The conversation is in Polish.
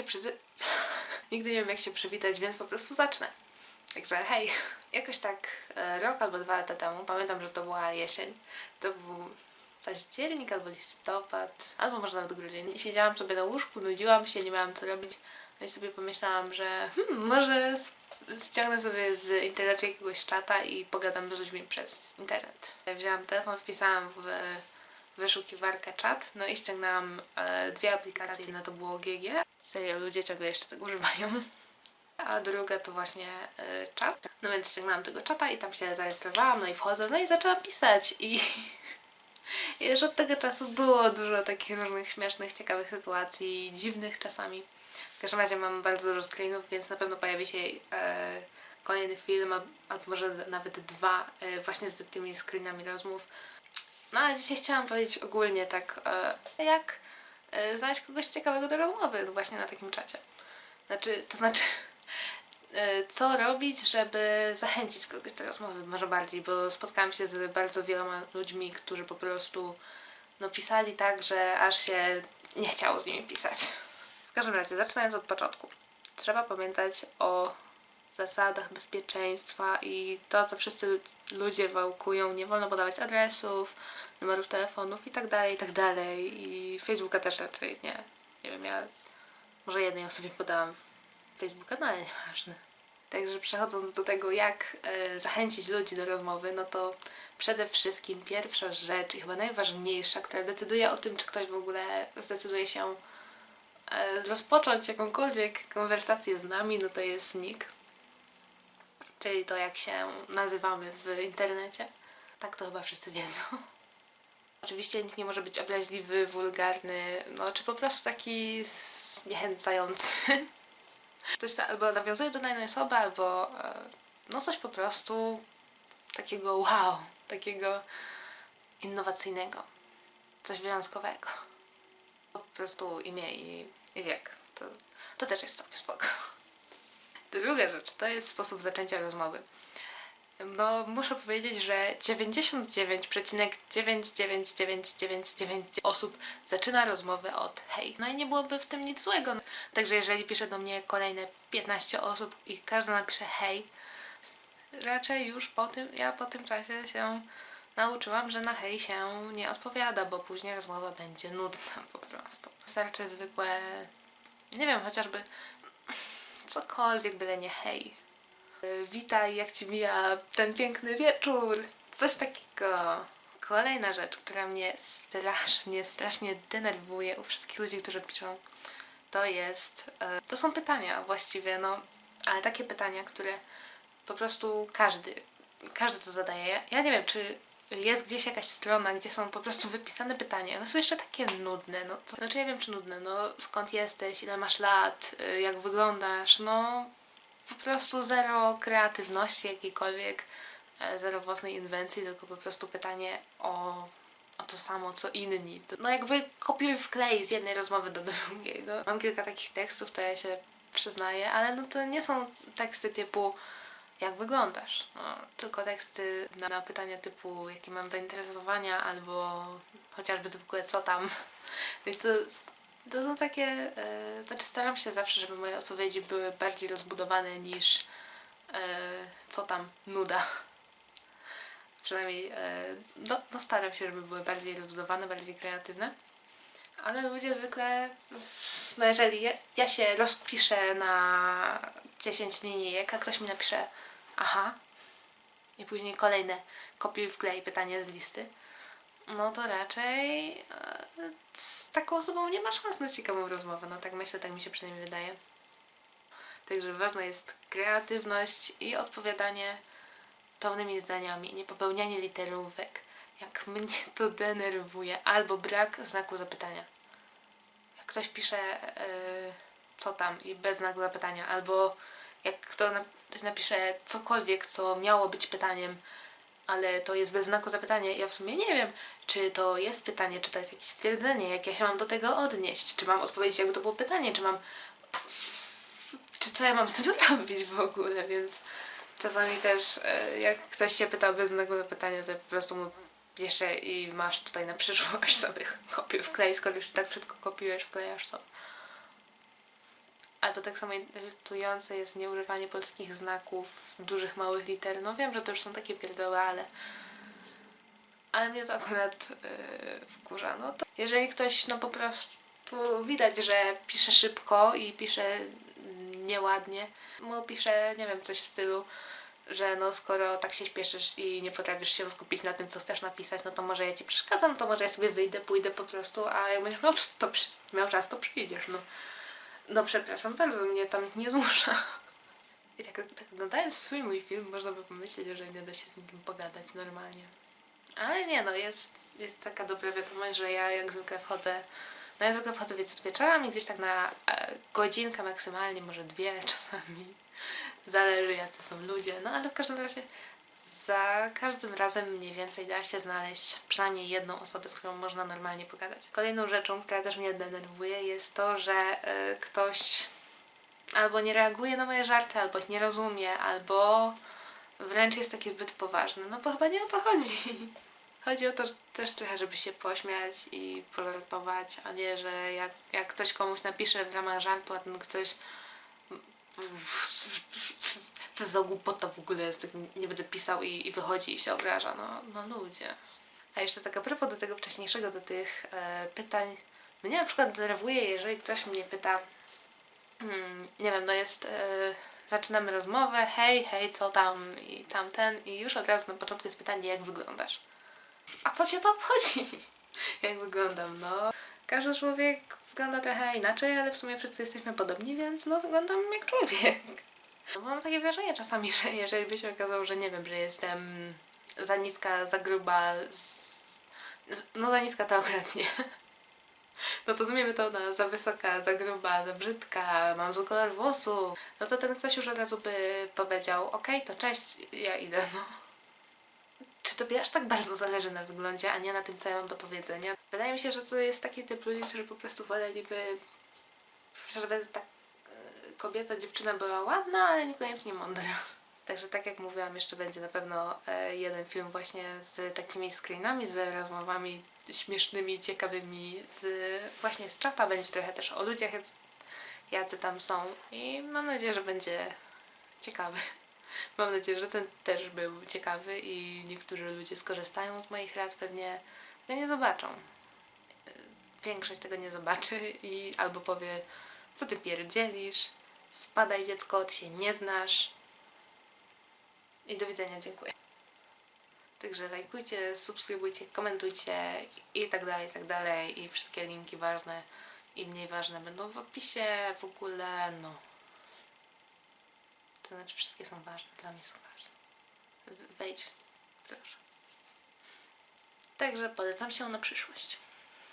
się przyzy... Nigdy nie wiem, jak się przywitać, więc po prostu zacznę. Także hej, jakoś tak e, rok albo dwa lata temu, pamiętam, że to była jesień, to był październik albo listopad, albo może nawet grudzień. Siedziałam sobie na łóżku, nudziłam się, nie miałam co robić, no i sobie pomyślałam, że hmm, może ściągnę sobie z internetu jakiegoś czata i pogadam z ludźmi przez internet. Wzięłam telefon, wpisałam w wyszukiwarkę czat, no i ściągnęłam e, dwie aplikacje, jedna to było GG, serio ludzie ciągle jeszcze tego używają, a druga to właśnie e, czat. No więc ściągnęłam tego czata i tam się zarejestrowałam, no i wchodzę, no i zaczęłam pisać i i już od tego czasu było dużo takich różnych śmiesznych, ciekawych sytuacji, dziwnych czasami. W każdym razie mam bardzo dużo screenów, więc na pewno pojawi się e, kolejny film, al- albo może nawet dwa, e, właśnie z tymi screenami rozmów. No ale dzisiaj chciałam powiedzieć ogólnie tak, jak znaleźć kogoś ciekawego do rozmowy właśnie na takim czacie. Znaczy, to znaczy, e, co robić, żeby zachęcić kogoś do rozmowy, może bardziej, bo spotkałam się z bardzo wieloma ludźmi, którzy po prostu no, pisali tak, że aż się nie chciało z nimi pisać. W każdym razie, zaczynając od początku, trzeba pamiętać o zasadach bezpieczeństwa i to, co wszyscy ludzie wałkują, nie wolno podawać adresów, numerów telefonów i tak dalej, i tak dalej. I Facebooka też raczej nie. Nie wiem, ja może jednej osobie podałam Facebooka, no ale nieważne. Także przechodząc do tego, jak e, zachęcić ludzi do rozmowy, no to przede wszystkim pierwsza rzecz i chyba najważniejsza, która decyduje o tym, czy ktoś w ogóle zdecyduje się e, rozpocząć jakąkolwiek konwersację z nami, no to jest nick. Czyli to, jak się nazywamy w internecie. Tak to chyba wszyscy wiedzą. Oczywiście nikt nie może być obraźliwy, wulgarny, no czy po prostu taki zniechęcający. Coś co albo nawiązuje do danej osoby, albo e, no coś po prostu takiego wow, takiego innowacyjnego, coś wyjątkowego. Po prostu imię i, i wiek. To, to też jest całkiem spoko. Druga rzecz to jest sposób zaczęcia rozmowy. No, muszę powiedzieć, że 99,99999 osób zaczyna rozmowę od hej. No i nie byłoby w tym nic złego. Także jeżeli pisze do mnie kolejne 15 osób i każda napisze hej, raczej już po tym, ja po tym czasie się nauczyłam, że na hej się nie odpowiada, bo później rozmowa będzie nudna po prostu. Starczy zwykłe, nie wiem, chociażby cokolwiek, byle nie hej. Y, Witaj, jak ci mija ten piękny wieczór. Coś takiego. Kolejna rzecz, która mnie strasznie, strasznie denerwuje u wszystkich ludzi, którzy piszą, to jest. e, To są pytania właściwie, no, ale takie pytania, które po prostu każdy, każdy to zadaje. Ja nie wiem, czy jest gdzieś jakaś strona, gdzie są po prostu wypisane pytania. One są jeszcze takie nudne. No, to, znaczy, ja wiem, czy nudne. No, skąd jesteś, ile masz lat, y, jak wyglądasz, no po prostu zero kreatywności jakiejkolwiek, e, zero własnej inwencji, tylko po prostu pytanie o, o to samo, co inni. No jakby kopiuj wklej z jednej rozmowy do drugiej. No. Mam kilka takich tekstów, to ja się przyznaję, ale no to nie są teksty typu jak wyglądasz, no, tylko teksty na, na pytania typu jakie mam zainteresowania albo chociażby zwykłe co tam. I to, to są takie, e, znaczy staram się zawsze, żeby moje odpowiedzi były bardziej rozbudowane niż e, co tam, nuda. Przynajmniej e, no, no staram się, żeby były bardziej rozbudowane, bardziej kreatywne. Ale ludzie zwykle, no jeżeli ja, ja się rozpiszę na 10 linijek, a ktoś mi napisze aha i później kolejne kopiuj wklej pytanie z listy, no to raczej e, z taką osobą nie ma szans na ciekawą rozmowę. No tak myślę, tak mi się przynajmniej wydaje. Także ważna jest kreatywność i odpowiadanie pełnymi zdaniami, nie popełnianie literówek. Jak mnie to denerwuje. Albo brak znaku zapytania. Jak ktoś pisze e, co tam i bez znaku zapytania, albo jak ktoś napisze cokolwiek, co miało być pytaniem, ale to jest bez znaku zapytania. Ja w sumie nie wiem, czy to jest pytanie, czy to jest jakieś stwierdzenie, jak ja się mam do tego odnieść, czy mam odpowiedzieć, jakby to było pytanie, czy mam. Czy co ja mam z tym zrobić w ogóle, więc czasami też, e, jak ktoś się pyta bez znaku zapytania, to po prostu mu piszę i masz tutaj na przyszłość sobie kopiuj wklej, skoro już tak wszystko kopiujesz, wklejasz to. Albo tak samo irytujące jest nieużywanie polskich znaków, dużych, małych liter. No wiem, że to już są takie pierdoły, ale ale mnie to akurat yy, wkurza. No to jeżeli ktoś no po prostu widać, że pisze szybko i pisze nieładnie, mu pisze, nie wiem, coś w stylu, że no skoro tak się śpieszysz i nie potrafisz się skupić na tym, co chcesz napisać, no to może ja ci przeszkadzam, to może ja sobie wyjdę, pójdę po prostu, a jak będziesz miał, to, miał czas, to przyjdziesz, no. No przepraszam bardzo, mnie tam nie zmusza. I tak, tak oglądając swój mój film, można by pomyśleć, że nie da się z nikim pogadać normalnie. Ale nie no, jest, jest taka dobra wiadomość, że ja jak zwykle wchodzę, no ja zwykle wchodzę wiec- wieczorami, gdzieś tak na e, godzinkę maksymalnie, może dwie czasami. Zależy jacy są ludzie, no ale w każdym razie za każdym razem mniej więcej da się znaleźć przynajmniej jedną osobę, z którą można normalnie pogadać. Kolejną rzeczą, która też mnie denerwuje jest to, że e, ktoś albo nie reaguje na moje żarty, albo ich nie rozumie, albo wręcz jest taki zbyt poważny. No bo chyba nie o to chodzi. Chodzi o to że też trochę, żeby się pośmiać i pożartować, a nie, że jak, jak ktoś komuś napisze w ramach żartu, a ten ktoś co za głupota w ogóle jest, tak nie będę pisał i, i wychodzi i się obraża. No, no ludzie. A jeszcze tak a propos do tego wcześniejszego, do tych e, pytań. Mnie na przykład denerwuje, jeżeli ktoś mnie pyta, mm, nie wiem, no jest, e, zaczynamy rozmowę, hej, hej, co tam i tamten i już od razu na początku jest pytanie, jak wyglądasz? A co cię to obchodzi? jak wyglądam? No, każdy człowiek wygląda trochę inaczej, ale w sumie wszyscy jesteśmy podobni, więc no wyglądam jak człowiek. No, mam takie wrażenie czasami, że jeżeli by się okazało, że nie wiem, że jestem za niska, za gruba, z, no za niska to akurat nie. No to zmieniamy to na za wysoka, za gruba, za brzydka, mam zły kolor włosów. No to ten ktoś już od razu by powiedział, okej, to cześć, ja idę, no. Tobie aż tak bardzo zależy na wyglądzie, a nie na tym, co ja mam do powiedzenia? Wydaje mi się, że to jest taki typ ludzi, którzy po prostu woleliby, żeby tak e, kobieta, dziewczyna była ładna, ale niekoniecznie mądra. Także tak jak mówiłam, jeszcze będzie na pewno e, jeden film właśnie z takimi screenami, z rozmowami śmiesznymi, ciekawymi, z, właśnie z czata. Będzie trochę też o ludziach, jacy tam są i mam nadzieję, że będzie ciekawy. Mam nadzieję, że ten też był ciekawy i niektórzy ludzie skorzystają z moich rad, pewnie go nie zobaczą. Większość tego nie zobaczy i albo powie, co ty pierdzielisz, spadaj dziecko, ty się nie znasz. I do widzenia, dziękuję. Także lajkujcie, subskrybujcie, komentujcie i tak dalej, i tak dalej. I wszystkie linki ważne i mniej ważne będą w opisie. W ogóle, no. To znaczy, wszystkie są ważne, dla mnie są ważne. Wejdź, proszę. Także polecam się na przyszłość.